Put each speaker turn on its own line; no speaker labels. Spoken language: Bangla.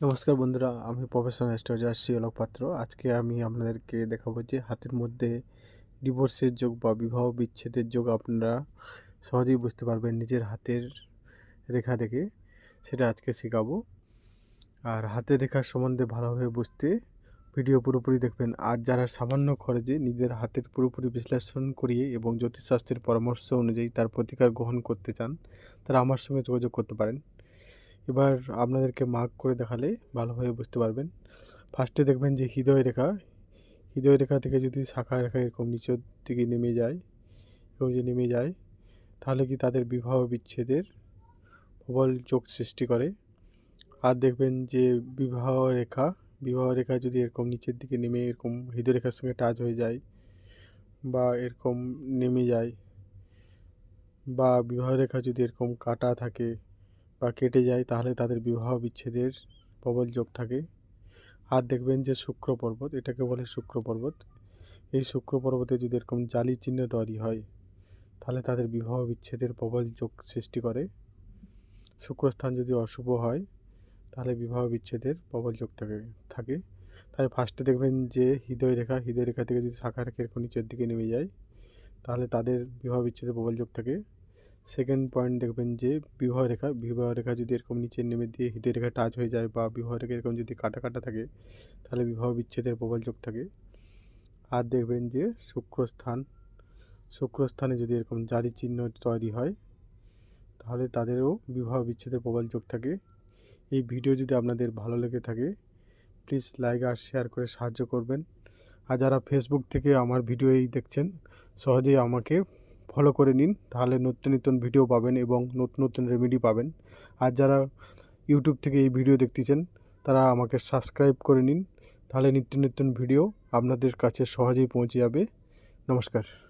নমস্কার বন্ধুরা, আমি প্রফেশনাল অ্যাস্ট্রোলজার শিওলক পাত্র আজকে আমি আপনাদেরকে দেখাবো যে হাতের মধ্যে ডিভোর্সের যোগ বা বিবাহ বিচ্ছেদের যোগ আপনারা সহজেই বুঝতে পারবেন নিজের হাতের রেখা দেখে। সেটা আজকে শেখাবো। আর হাতের রেখার সম্বন্ধে ভালোভাবে বুঝতে ভিডিও পুরোপুরি দেখবেন। আর যারা সামান্য খরচে নিজের হাতের পুরোপুরি বিশ্লেষণ করিয়ে এবং জ্যোতিষশাস্ত্রের পরামর্শ অনুযায়ী তার প্রতিকার গ্রহণ করতে চান, তারা আমার সঙ্গে যোগাযোগ করতে পারেন। এবার আপনাদেরকে মার্ক করে দেখালে ভালোভাবে বুঝতে পারবেন। ফার্স্টে দেখবেন যে হৃদয় রেখা হৃদয় রেখা থেকে যদি শাখা রেখা এরকম নিচের দিকে নেমে যায়, এরকম যে নেমে যায়, তাহলে কি তাদের বিবাহ বিচ্ছেদের প্রবল চোখ সৃষ্টি করে। আর দেখবেন যে বিবাহ রেখা বিবাহ রেখা যদি এরকম নিচের দিকে নেমে এরকম হৃদয় রেখার সঙ্গে টাচ হয়ে যায় বা এরকম নেমে যায় বা বিবাহ রেখা যদি এরকম কাটা থাকে বা কেটে যায়, তাহলে তাদের বিবাহ বিচ্ছেদের প্রবল যোগ থাকে। আর দেখবেন যে শুক্র পর্বত, এটাকে বলে শুক্র পর্বত। এই শুক্র পর্বতে যদি এরকম জালি চিহ্ন তৈরি হয়, তাহলে তাদের বিবাহ বিচ্ছেদের প্রবল যোগ সৃষ্টি করে। শুক্রস্থান যদি অশুভ হয়, তাহলে বিবাহ বিচ্ছেদের প্রবল যোগ থাকে থাকে। তাই ফার্স্টে দেখবেন যে হৃদয় রেখা হৃদয় রেখা থেকে যদি শাখা রেখা নিচের দিকে নেমে যায়, তাহলে তাদের বিবাহ বিচ্ছেদের প্রবল যোগ থাকে। সেকেন্ড পয়েন্ট দেখবেন যে, বিবাহ রেখা বিবাহ রেখা যদি এরকম নিচে নেমে দিয়ে হৃদয় রেখা টাচ হয়ে যায় বা বিবাহ রেখা এরকম যদি কাটা কাটা থাকে, তাহলে বিবাহ বিচ্ছেদের প্রবল যোগ থাকে। আর দেখবেন যে, শুক্রস্থান, শুক্রস্থানে যদি এরকম জারি চিহ্ন তৈরি হয়, তাহলে তাদেরও বিবাহ বিচ্ছেদের প্রবল যোগ থাকে। এই ভিডিও যদি আপনাদের ভালো লেগে থাকে প্লিজ লাইক আর শেয়ার করে সাহায্য করবেন। আর যারা ফেসবুক থেকে আমার ভিডিও এই দেখছেন, সহজেই আমাকে ফলো করে নিন, তাহলে নতুন নতুন ভিডিও পাবেন এবং নতুন নতুন রেমেডি পাবেন। আর যারা ইউটিউব থেকে এই ভিডিও দেখতেছেন, তারা আমাকে সাবস্ক্রাইব করে নিন, তাহলে নিত্য নতুন ভিডিও আপনাদের কাছে সহজেই পৌঁছে যাবে। নমস্কার।